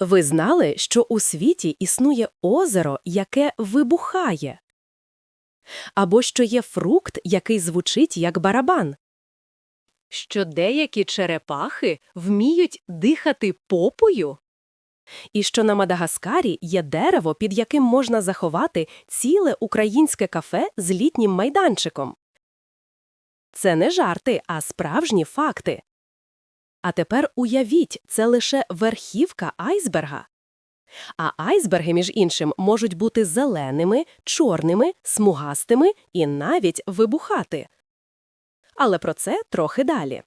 Ви знали, що у світі існує озеро, яке вибухає? Або що є фрукт, який звучить як барабан? Що деякі черепахи вміють дихати попою? І що на Мадагаскарі є дерево, під яким можна заховати ціле українське кафе з літнім майданчиком? Це не жарти, а справжні факти. А тепер уявіть, це лише верхівка айсберга. А айсберги, між іншим, можуть бути зеленими, чорними, смугастими і навіть вибухати. Але про це трохи далі.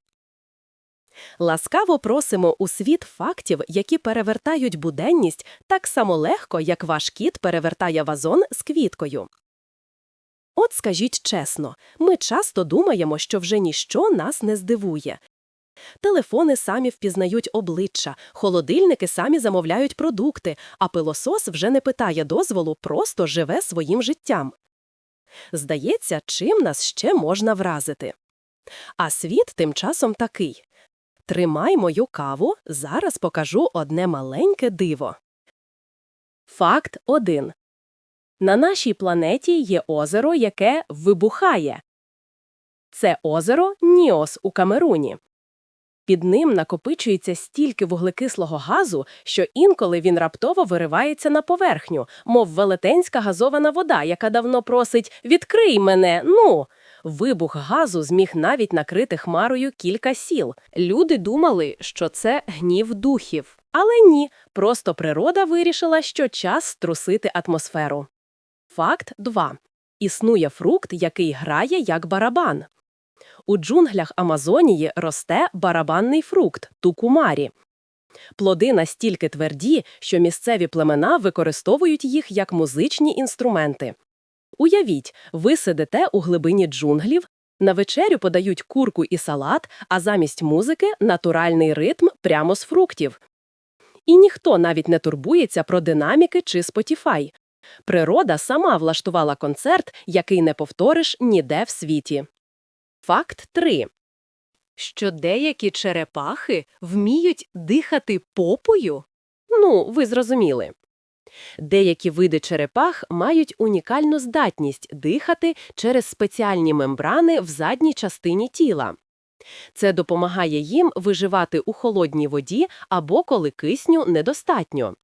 Ласкаво просимо у світ фактів, які перевертають буденність так само легко, як ваш кіт перевертає вазон з квіткою. От скажіть чесно, ми часто думаємо, що вже ніщо нас не здивує. Телефони самі впізнають обличчя, холодильники самі замовляють продукти, а пилосос вже не питає дозволу, просто живе своїм життям. Здається, чим нас ще можна вразити. А світ тим часом такий. Тримай мою каву, зараз покажу одне маленьке диво. Факт 1. На нашій планеті є озеро, яке вибухає. Це озеро Ніос у Камеруні. Під ним накопичується стільки вуглекислого газу, що інколи він раптово виривається на поверхню, мов велетенська газована вода, яка давно просить «Відкрий мене, ну!». Вибух газу зміг навіть накрити хмарою кілька сіл. Люди думали, що це гнів духів. Але ні, просто природа вирішила, що час струсити атмосферу. Факт 2. Існує фрукт, який грає як барабан. У джунглях Амазонії росте барабанний фрукт – тукумарі. Плоди настільки тверді, що місцеві племена використовують їх як музичні інструменти. Уявіть, ви сидите у глибині джунглів, на вечерю подають курку і салат, а замість музики – натуральний ритм прямо з фруктів. І ніхто навіть не турбується про динаміки чи Spotify. Природа сама влаштувала концерт, який не повториш ніде в світі. Факт 3. Що деякі черепахи вміють дихати попою? Ну, ви зрозуміли. Деякі види черепах мають унікальну здатність дихати через спеціальні мембрани в задній частині тіла. Це допомагає їм виживати у холодній воді або коли кисню недостатньо.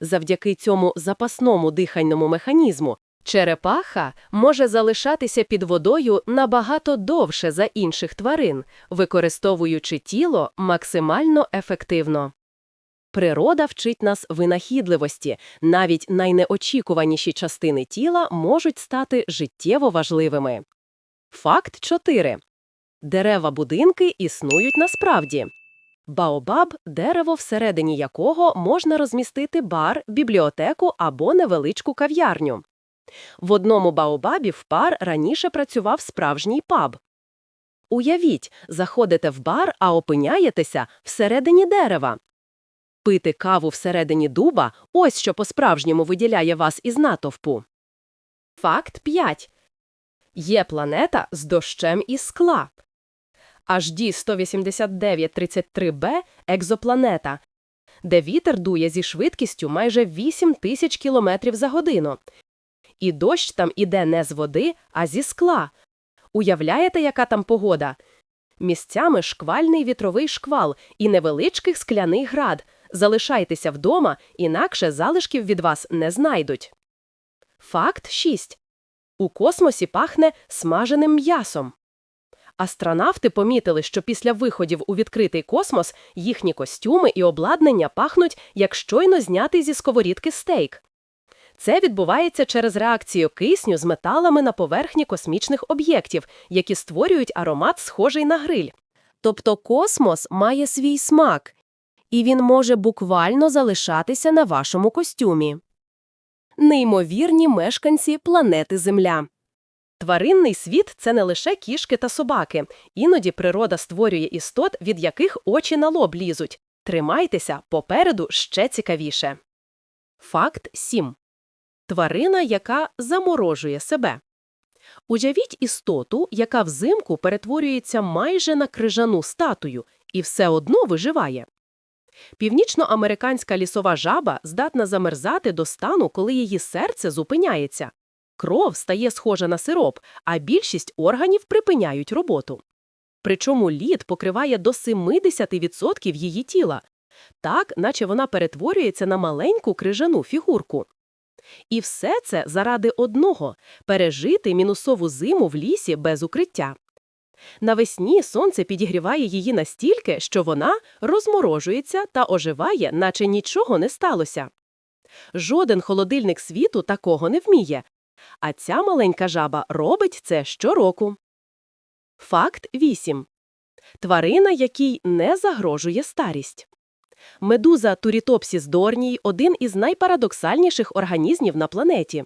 Завдяки цьому запасному дихальному механізму черепаха може залишатися під водою набагато довше за інших тварин, використовуючи тіло максимально ефективно. Природа вчить нас винахідливості, навіть найнеочікуваніші частини тіла можуть стати життєво важливими. Факт 4. Дерева-будинки існують насправді. Баобаб – дерево, всередині якого можна розмістити бар, бібліотеку або невеличку кав'ярню. В одному баобабі в пар раніше працював справжній паб. Уявіть, заходите в бар, а опиняєтеся всередині дерева. Пити каву всередині дуба – ось що по-справжньому виділяє вас із натовпу. Факт 5. Є планета з дощем із скла. HD 18933b – екзопланета, де вітер дує зі швидкістю майже 8 тисяч кілометрів за годину. І дощ там іде не з води, а зі скла. Уявляєте, яка там погода? Місцями шквальний вітровий шквал і невеличкий скляний град. Залишайтеся вдома, інакше залишків від вас не знайдуть. Факт 6. У космосі пахне смаженим м'ясом. Астронавти помітили, що після виходів у відкритий космос їхні костюми і обладнання пахнуть, як щойно знятий зі сковорідки стейк. Це відбувається через реакцію кисню з металами на поверхні космічних об'єктів, які створюють аромат, схожий на гриль. Тобто космос має свій смак, і він може буквально залишатися на вашому костюмі. Неймовірні мешканці планети Земля. Тваринний світ – це не лише кішки та собаки. Іноді природа створює істот, від яких очі на лоб лізуть. Тримайтеся, попереду ще цікавіше. Факт 7. Тварина, яка заморожує себе. Уявіть істоту, яка взимку перетворюється майже на крижану статую і все одно виживає. Північноамериканська лісова жаба здатна замерзати до стану, коли її серце зупиняється. Кров стає схожа на сироп, а більшість органів припиняють роботу. Причому лід покриває до 70% її тіла, так, наче вона перетворюється на маленьку крижану фігурку. І все це заради одного – пережити мінусову зиму в лісі без укриття. Навесні сонце підігріває її настільки, що вона розморожується та оживає, наче нічого не сталося. Жоден холодильник світу такого не вміє, а ця маленька жаба робить це щороку. Факт 8. Тварина, якій не загрожує старість. Медуза Турітопсіс дорній – один із найпарадоксальніших організмів на планеті.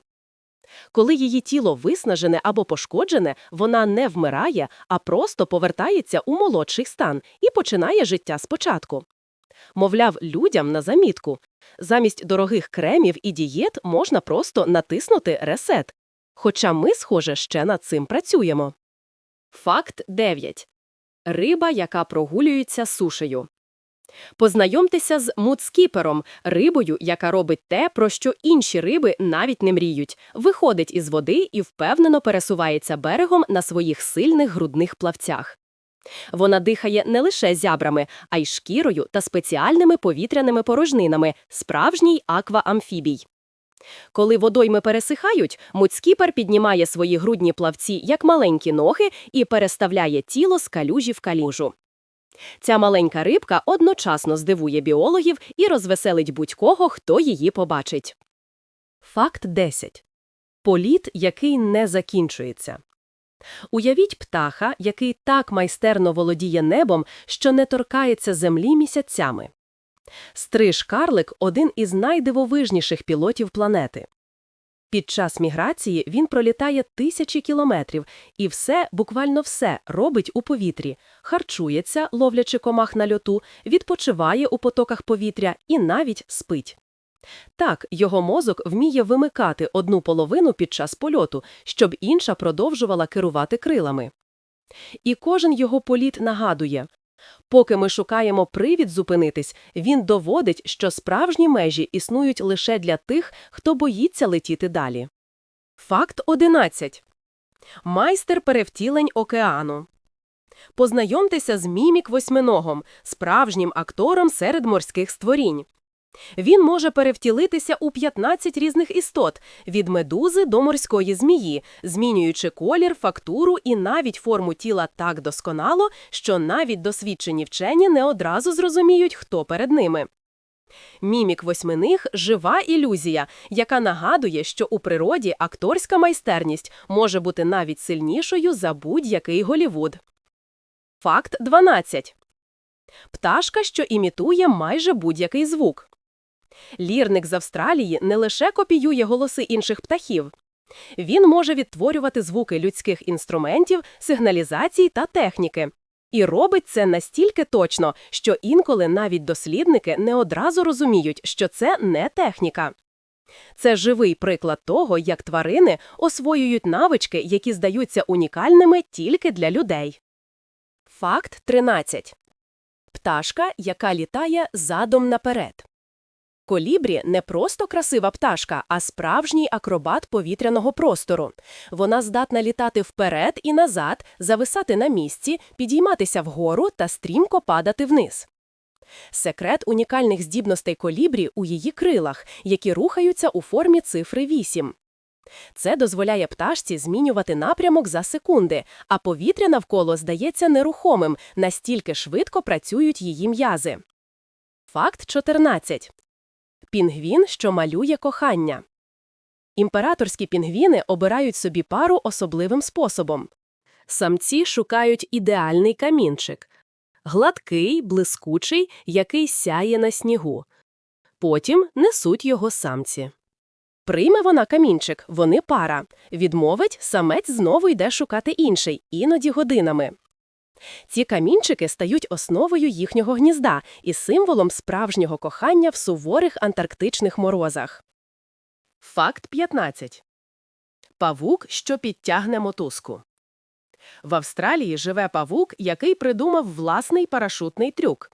Коли її тіло виснажене або пошкоджене, вона не вмирає, а просто повертається у молодший стан і починає життя спочатку. Мовляв, людям на замітку. Замість дорогих кремів і дієт можна просто натиснути ресет. Хоча ми, схоже, ще над цим працюємо. Факт 9. Риба, яка прогулюється сушею. Познайомтеся з мудскіпером – рибою, яка робить те, про що інші риби навіть не мріють, виходить із води і впевнено пересувається берегом на своїх сильних грудних плавцях. Вона дихає не лише зябрами, а й шкірою та спеціальними повітряними порожнинами – справжній акваамфібій. Коли водойми пересихають, мудскіпер піднімає свої грудні плавці як маленькі ноги і переставляє тіло з калюжі в калюжу. Ця маленька рибка одночасно здивує біологів і розвеселить будь-кого, хто її побачить. Факт 10. Політ, який не закінчується. Уявіть птаха, який так майстерно володіє небом, що не торкається землі місяцями. Стриж-карлик – один із найдивовижніших пілотів планети. Під час міграції він пролітає тисячі кілометрів і все, буквально все, робить у повітрі, харчується, ловлячи комах на льоту, відпочиває у потоках повітря і навіть спить. Так, його мозок вміє вимикати одну половину під час польоту, щоб інша продовжувала керувати крилами. І кожен його політ нагадує – Поки ми шукаємо привід зупинитись, він доводить, що справжні межі існують лише для тих, хто боїться летіти далі. Факт 11. Майстер перевтілень океану. Познайомтеся з мімік восьминогом, справжнім актором серед морських створінь. Він може перевтілитися у 15 різних істот – від медузи до морської змії, змінюючи колір, фактуру і навіть форму тіла так досконало, що навіть досвідчені вчені не одразу зрозуміють, хто перед ними. Мімік восьминих – жива ілюзія, яка нагадує, що у природі акторська майстерність може бути навіть сильнішою за будь-який Голівуд. Факт 12. Пташка, що імітує майже будь-який звук. Лірник з Австралії не лише копіює голоси інших птахів. Він може відтворювати звуки людських інструментів, сигналізацій та техніки. І робить це настільки точно, що інколи навіть дослідники не одразу розуміють, що це не техніка. Це живий приклад того, як тварини освоюють навички, які здаються унікальними тільки для людей. Факт 13. Пташка, яка літає задом наперед. Колібрі не просто красива пташка, а справжній акробат повітряного простору. Вона здатна літати вперед і назад, зависати на місці, підійматися вгору та стрімко падати вниз. Секрет унікальних здібностей колібрі у її крилах, які рухаються у формі цифри 8. Це дозволяє пташці змінювати напрямок за секунди, а повітря навколо здається нерухомим, настільки швидко працюють її м'язи. Факт 14. Пінгвін, що малює кохання. Імператорські пінгвіни обирають собі пару особливим способом. Самці шукають ідеальний камінчик. Гладкий, блискучий, який сяє на снігу. Потім несуть його самці. Прийме вона камінчик, вони пара. Відмовить, самець знову йде шукати інший, іноді годинами. Ці камінчики стають основою їхнього гнізда і символом справжнього кохання в суворих антарктичних морозах. Факт 15. Павук, що підтягне мотузку. В Австралії живе павук, який придумав власний парашутний трюк.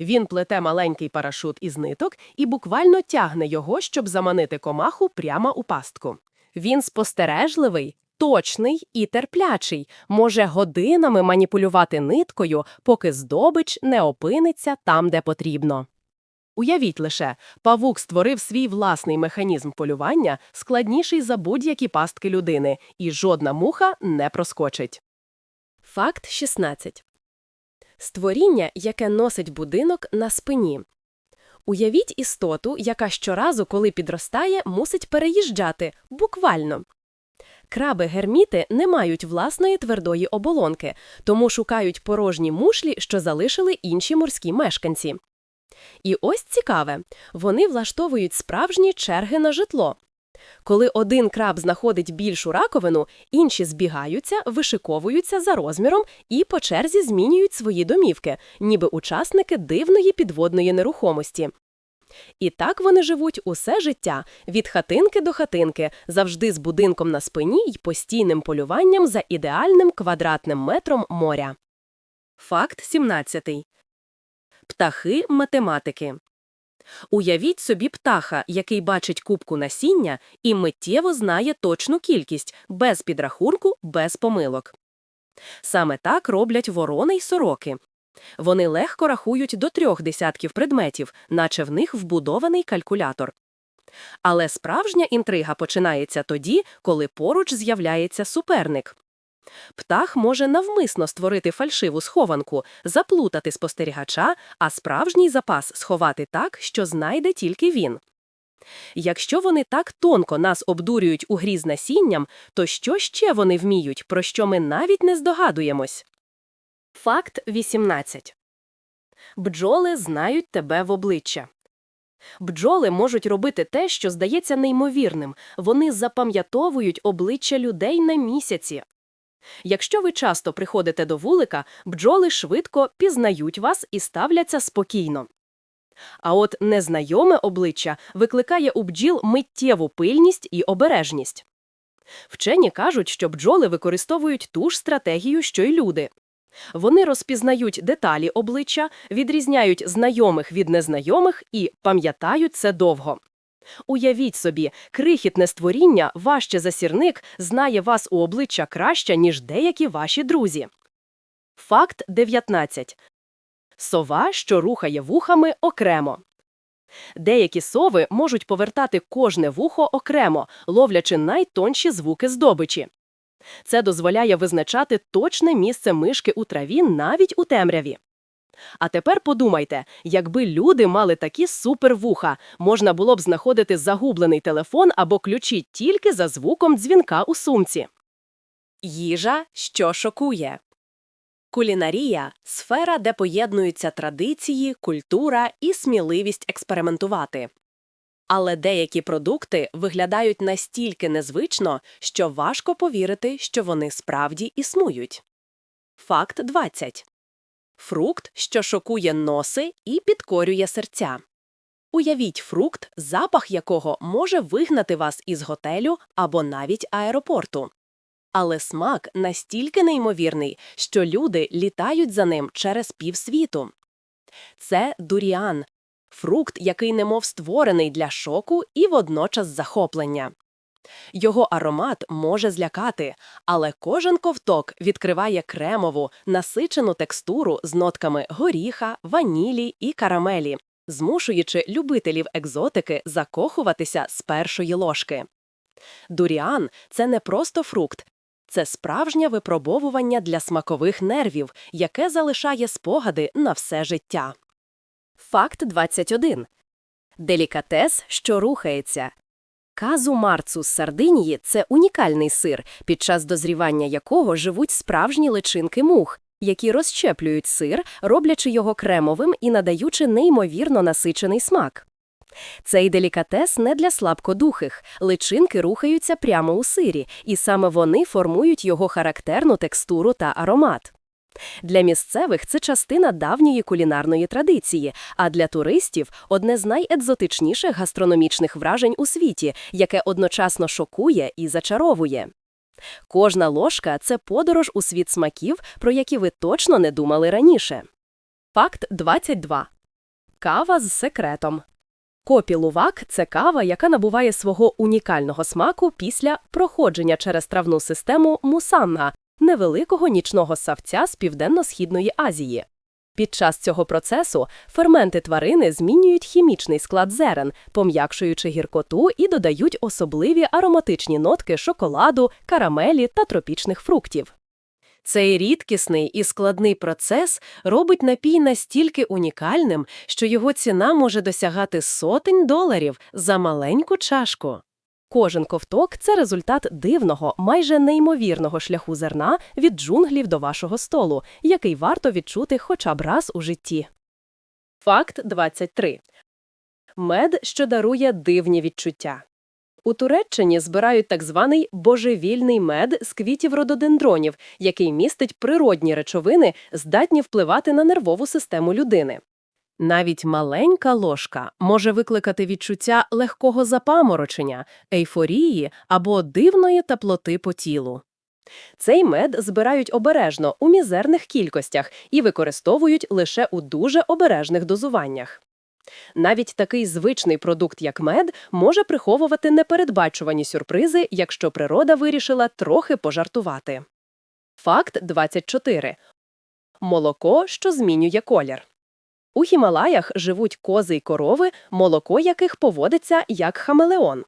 Він плете маленький парашут із ниток і буквально тягне його, щоб заманити комаху прямо у пастку. Він спостережливий, точний і терплячий, може годинами маніпулювати ниткою, поки здобич не опиниться там, де потрібно. Уявіть лише, павук створив свій власний механізм полювання, складніший за будь-які пастки людини, і жодна муха не проскочить. Факт 16. Створіння, яке носить будинок на спині. Уявіть істоту, яка щоразу, коли підростає, мусить переїжджати, буквально. Краби-герміти не мають власної твердої оболонки, тому шукають порожні мушлі, що залишили інші морські мешканці. І ось цікаве, вони влаштовують справжні черги на житло. Коли один краб знаходить більшу раковину, інші збігаються, вишиковуються за розміром і по черзі змінюють свої домівки, ніби учасники дивної підводної нерухомості. І так вони живуть усе життя, від хатинки до хатинки, завжди з будинком на спині й постійним полюванням за ідеальним квадратним метром моря. Факт 17. Птахи математики. Уявіть собі птаха, який бачить кубку насіння і миттєво знає точну кількість, без підрахунку, без помилок. Саме так роблять ворони й сороки. Вони легко рахують до трьох десятків предметів, наче в них вбудований калькулятор. Але справжня інтрига починається тоді, коли поруч з'являється суперник. Птах може навмисно створити фальшиву схованку, заплутати спостерігача, а справжній запас сховати так, що знайде тільки він. Якщо вони так тонко нас обдурюють у грі з насінням, то що ще вони вміють, про що ми навіть не здогадуємось? Факт 18. Бджоли знають тебе в обличчя. Бджоли можуть робити те, що здається неймовірним. Вони запам'ятовують обличчя людей на місяці. Якщо ви часто приходите до вулика, бджоли швидко пізнають вас і ставляться спокійно. А от незнайоме обличчя викликає у бджіл миттєву пильність і обережність. Вчені кажуть, що бджоли використовують ту ж стратегію, що й люди. Вони розпізнають деталі обличчя, відрізняють знайомих від незнайомих і пам'ятають це довго. Уявіть собі, крихітне створіння, важче за сірник, знає вас у обличчя краще, ніж деякі ваші друзі. Факт 19. Сова, що рухає вухами окремо. Деякі сови можуть повертати кожне вухо окремо, ловлячи найтонші звуки здобичі. Це дозволяє визначати точне місце мишки у траві навіть у темряві. А тепер подумайте, якби люди мали такі супервуха, можна було б знаходити загублений телефон або ключі тільки за звуком дзвінка у сумці. Їжа, що шокує. Кулінарія сфера, де поєднуються традиції, культура і сміливість експериментувати. Але деякі продукти виглядають настільки незвично, що важко повірити, що вони справді існують. Факт 20. Фрукт, що шокує носи і підкорює серця. Уявіть фрукт, запах якого може вигнати вас із готелю або навіть аеропорту. Але смак настільки неймовірний, що люди літають за ним через півсвіту. Це дуріан – фрукт, який немов створений для шоку і водночас захоплення. Його аромат може злякати, але кожен ковток відкриває кремову, насичену текстуру з нотками горіха, ванілі і карамелі, змушуючи любителів екзотики закохуватися з першої ложки. Дуріан це не просто фрукт, це справжнє випробовування для смакових нервів, яке залишає спогади на все життя. Факт 21. Делікатес, що рухається. Казу марцу з Сардинії – це унікальний сир, під час дозрівання якого живуть справжні личинки мух, які розщеплюють сир, роблячи його кремовим і надаючи неймовірно насичений смак. Цей делікатес не для слабкодухих, личинки рухаються прямо у сирі, і саме вони формують його характерну текстуру та аромат. Для місцевих це частина давньої кулінарної традиції, а для туристів одне з найекзотичніших гастрономічних вражень у світі, яке одночасно шокує і зачаровує. Кожна ложка це подорож у світ смаків, про які ви точно не думали раніше. Факт 22. Кава з секретом. Копі лувак – це кава, яка набуває свого унікального смаку після проходження через травну систему мусанга – невеликого нічного савця з Південно-Східної Азії. Під час цього процесу ферменти тварини змінюють хімічний склад зерен, пом'якшуючи гіркоту і додають особливі ароматичні нотки шоколаду, карамелі та тропічних фруктів. Цей рідкісний і складний процес робить напій настільки унікальним, що його ціна може досягати сотень доларів за маленьку чашку. Кожен ковток – це результат дивного, майже неймовірного шляху зерна від джунглів до вашого столу, який варто відчути хоча б раз у житті. Факт 23. Мед, що дарує дивні відчуття. У Туреччині збирають так званий божевільний мед з квітів рододендронів, який містить природні речовини, здатні впливати на нервову систему людини. Навіть маленька ложка може викликати відчуття легкого запаморочення, ейфорії або дивної теплоти по тілу. Цей мед збирають обережно у мізерних кількостях і використовують лише у дуже обережних дозуваннях. Навіть такий звичний продукт, як мед, може приховувати непередбачувані сюрпризи, якщо природа вирішила трохи пожартувати. Факт 24. Молоко, що змінює колір. У Гімалаях живуть кози й корови, молоко яких поводиться як хамелеон.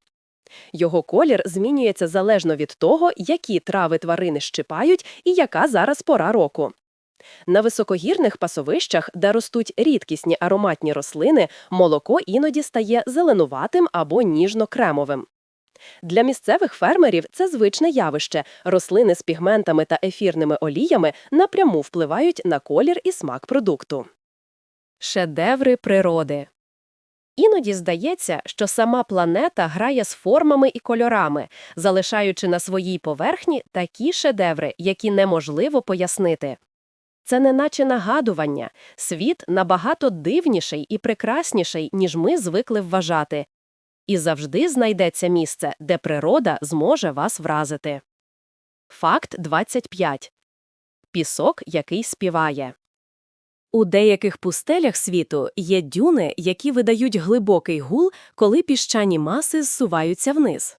Його колір змінюється залежно від того, які трави тварини щипають і яка зараз пора року. На високогірних пасовищах, де ростуть рідкісні ароматні рослини, молоко іноді стає зеленуватим або ніжно-кремовим. Для місцевих фермерів це звичне явище. Рослини з пігментами та ефірними оліями напряму впливають на колір і смак продукту. Шедеври природи Іноді здається, що сама планета грає з формами і кольорами, залишаючи на своїй поверхні такі шедеври, які неможливо пояснити. Це неначе нагадування, світ набагато дивніший і прекрасніший, ніж ми звикли вважати. І завжди знайдеться місце, де природа зможе вас вразити. Факт 25. Пісок, який співає. У деяких пустелях світу є дюни, які видають глибокий гул, коли піщані маси зсуваються вниз.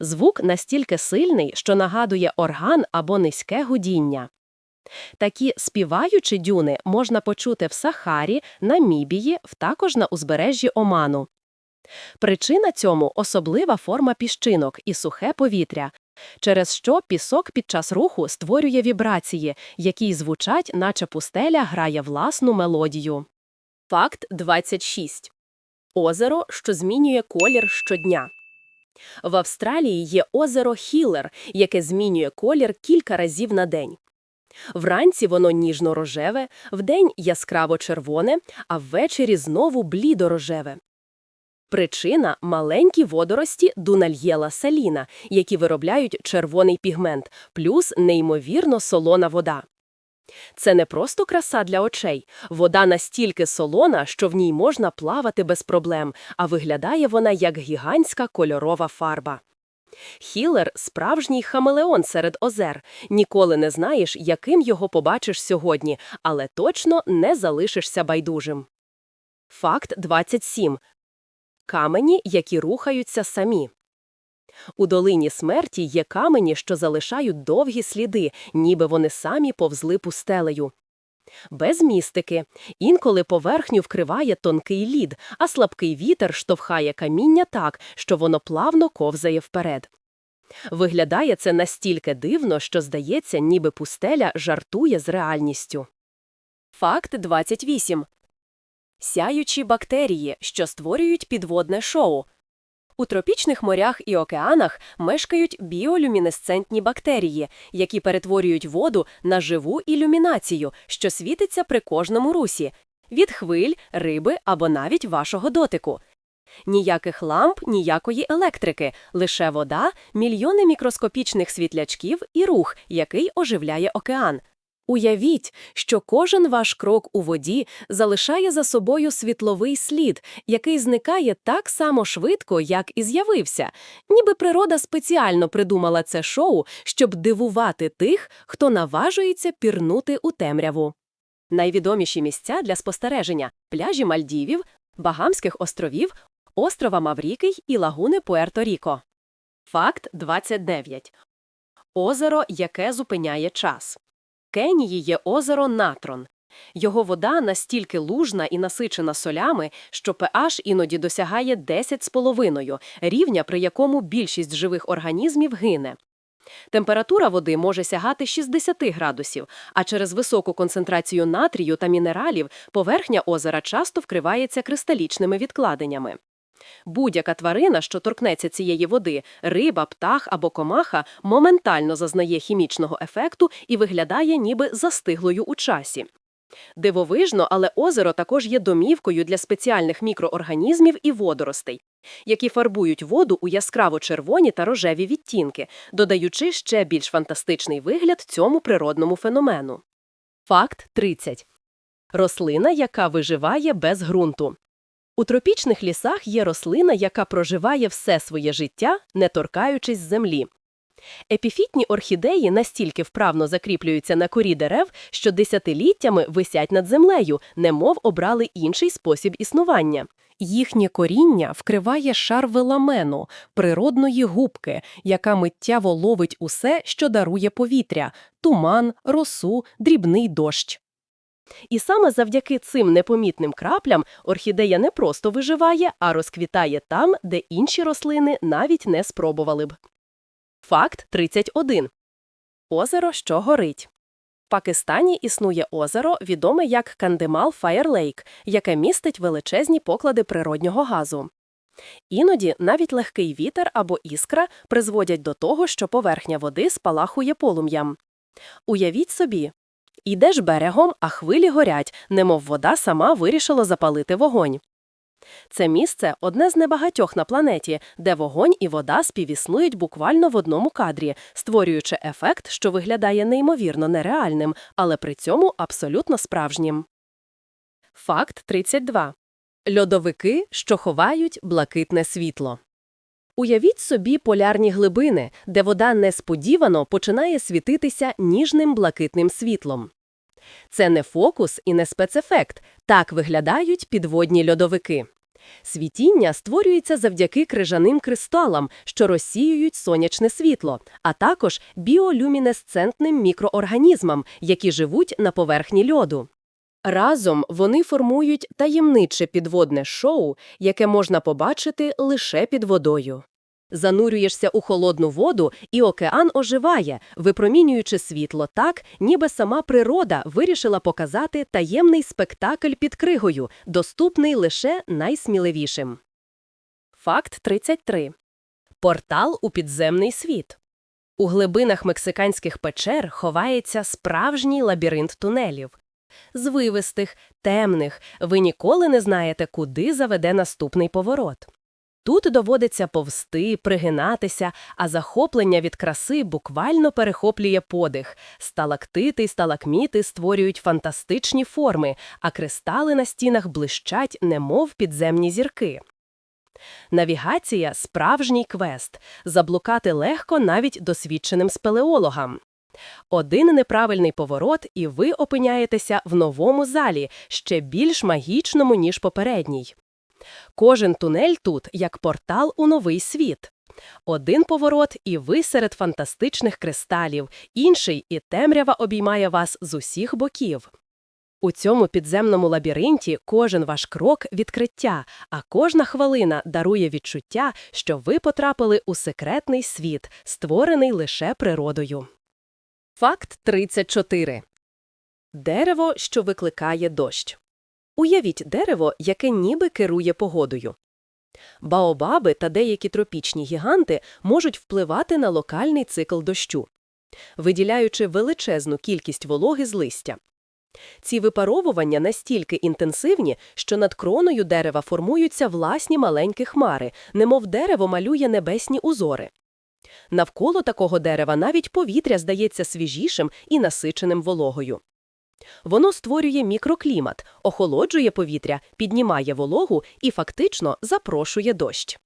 Звук настільки сильний, що нагадує орган або низьке гудіння. Такі співаючі дюни можна почути в Сахарі, Намібії, також на узбережжі Оману. Причина цьому особлива форма піщинок і сухе повітря, через що пісок під час руху створює вібрації, які звучать, наче пустеля грає власну мелодію. Факт 26. Озеро, що змінює колір щодня. В Австралії є озеро Хілер, яке змінює колір кілька разів на день. Вранці воно ніжно-рожеве, вдень яскраво-червоне, а ввечері знову блідо-рожеве. Причина – маленькі водорості дунальєла саліна, які виробляють червоний пігмент, плюс неймовірно солона вода. Це не просто краса для очей. Вода настільки солона, що в ній можна плавати без проблем, а виглядає вона як гігантська кольорова фарба. Хілер – справжній хамелеон серед озер. Ніколи не знаєш, яким його побачиш сьогодні, але точно не залишишся байдужим. Факт 27. Камені, які рухаються самі. У долині смерті є камені, що залишають довгі сліди, ніби вони самі повзли пустелею. Без містики. Інколи поверхню вкриває тонкий лід, а слабкий вітер штовхає каміння так, що воно плавно ковзає вперед. Виглядає це настільки дивно, що здається, ніби пустеля жартує з реальністю. Факт 28. Сяючі бактерії, що створюють підводне шоу. У тропічних морях і океанах мешкають біолюмінесцентні бактерії, які перетворюють воду на живу ілюмінацію, що світиться при кожному русі – від хвиль, риби або навіть вашого дотику. Ніяких ламп, ніякої електрики, лише вода, мільйони мікроскопічних світлячків і рух, який оживляє океан. Уявіть, що кожен ваш крок у воді залишає за собою світловий слід, який зникає так само швидко, як і з'явився. Ніби природа спеціально придумала це шоу, щоб дивувати тих, хто наважується пірнути у темряву. Найвідоміші місця для спостереження – пляжі Мальдівів, Багамських островів, острова Маврікий і лагуни Пуерто-Ріко. Факт 29. Озеро, яке зупиняє час. Кенії є озеро Натрон. Його вода настільки лужна і насичена солями, що pH іноді досягає 10,5, рівня, при якому більшість живих організмів гине. Температура води може сягати 60 градусів, а через високу концентрацію натрію та мінералів поверхня озера часто вкривається кристалічними відкладеннями. Будь-яка тварина, що торкнеться цієї води, риба, птах або комаха, моментально зазнає хімічного ефекту і виглядає ніби застиглою у часі. Дивовижно, але озеро також є домівкою для спеціальних мікроорганізмів і водоростей, які фарбують воду у яскраво-червоні та рожеві відтінки, додаючи ще більш фантастичний вигляд цьому природному феномену. Факт 30. Рослина, яка виживає без ґрунту. У тропічних лісах є рослина, яка проживає все своє життя, не торкаючись землі. Епіфітні орхідеї настільки вправно закріплюються на корі дерев, що десятиліттями висять над землею, немов обрали інший спосіб існування. Їхнє коріння вкриває шар веламену, природної губки, яка миттєво ловить усе, що дарує повітря – туман, росу, дрібний дощ. І саме завдяки цим непомітним краплям орхідея не просто виживає, а розквітає там, де інші рослини навіть не спробували б. Факт 31. Озеро, що горить. В Пакистані існує озеро, відоме як Кандемал Фаєр Лейк, яке містить величезні поклади природнього газу. Іноді навіть легкий вітер або іскра призводять до того, що поверхня води спалахує полум'ям. Уявіть собі, йдеш берегом, а хвилі горять, немов вода сама вирішила запалити вогонь. Це місце одне з небагатьох на планеті, де вогонь і вода співіснують буквально в одному кадрі, створюючи ефект, що виглядає неймовірно нереальним, але при цьому абсолютно справжнім. Факт 32. Льодовики, що ховають блакитне світло. Уявіть собі полярні глибини, де вода несподівано починає світитися ніжним блакитним світлом. Це не фокус і не спецефект, так виглядають підводні льодовики. Світіння створюється завдяки крижаним кристалам, що розсіюють сонячне світло, а також біолюмінесцентним мікроорганізмам, які живуть на поверхні льоду. Разом вони формують таємниче підводне шоу, яке можна побачити лише під водою. Занурюєшся у холодну воду, і океан оживає, випромінюючи світло так, ніби сама природа вирішила показати таємний спектакль під кригою, доступний лише найсміливішим. Факт 33. Портал у підземний світ. У глибинах мексиканських печер ховається справжній лабіринт тунелів. Звивистих, темних, ви ніколи не знаєте, куди заведе наступний поворот. Тут доводиться повсти, пригинатися, а захоплення від краси буквально перехоплює подих. Сталактити й сталакміти створюють фантастичні форми, а кристали на стінах блищать, немов підземні зірки. Навігація – справжній квест. Заблукати легко навіть досвідченим спелеологам. Один неправильний поворот, і ви опиняєтеся в новому залі, ще більш магічному, ніж попередній. Кожен тунель тут як портал у новий світ. Один поворот, і ви серед фантастичних кристалів, інший, і темрява обіймає вас з усіх боків. У цьому підземному лабіринті кожен ваш крок – відкриття, а кожна хвилина дарує відчуття, що ви потрапили у секретний світ, створений лише природою. Факт 34. Дерево, що викликає дощ. Уявіть дерево, яке ніби керує погодою. Баобаби та деякі тропічні гіганти можуть впливати на локальний цикл дощу, виділяючи величезну кількість вологи з листя. Ці випаровування настільки інтенсивні, що над кроною дерева формуються власні маленькі хмари, немов дерево малює небесні узори. Навколо такого дерева навіть повітря здається свіжішим і насиченим вологою. Воно створює мікроклімат, охолоджує повітря, піднімає вологу і фактично запрошує дощ.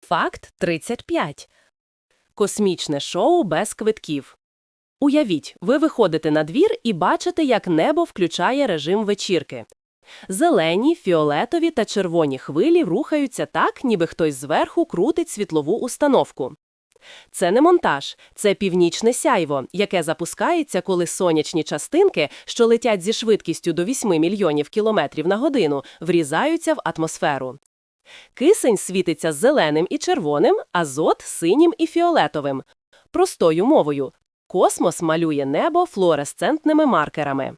Факт 35. Космічне шоу без квитків. Уявіть, ви виходите на двір і бачите, як небо включає режим вечірки. Зелені, фіолетові та червоні хвилі рухаються так, ніби хтось зверху крутить світлову установку. Це не монтаж, це північне сяйво, яке запускається, коли сонячні частинки, що летять зі швидкістю до 8 мільйонів кілометрів на годину, врізаються в атмосферу. Кисень світиться зеленим і червоним, азот – синім і фіолетовим. Простою мовою – космос малює небо флуоресцентними маркерами.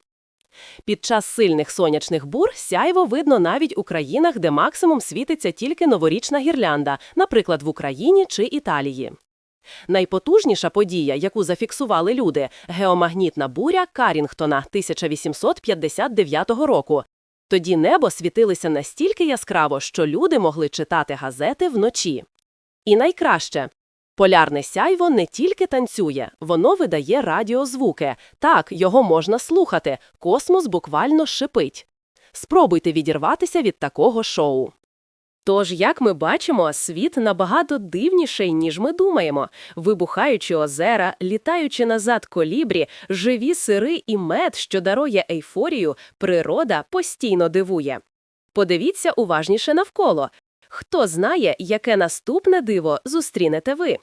Під час сильних сонячних бур сяйво видно навіть у країнах, де максимум світиться тільки новорічна гірлянда, наприклад, в Україні чи Італії. Найпотужніша подія, яку зафіксували люди – геомагнітна буря Карінгтона 1859 року. Тоді небо світилося настільки яскраво, що люди могли читати газети вночі. І найкраще – полярне сяйво не тільки танцює, воно видає радіозвуки. Так, його можна слухати, космос буквально шипить. Спробуйте відірватися від такого шоу. Тож, як ми бачимо, світ набагато дивніший, ніж ми думаємо. Вибухаючі озера, літаючи назад колібрі, живі сири і мед, що дарує ейфорію, природа постійно дивує. Подивіться уважніше навколо. Хто знає, яке наступне диво зустрінете ви?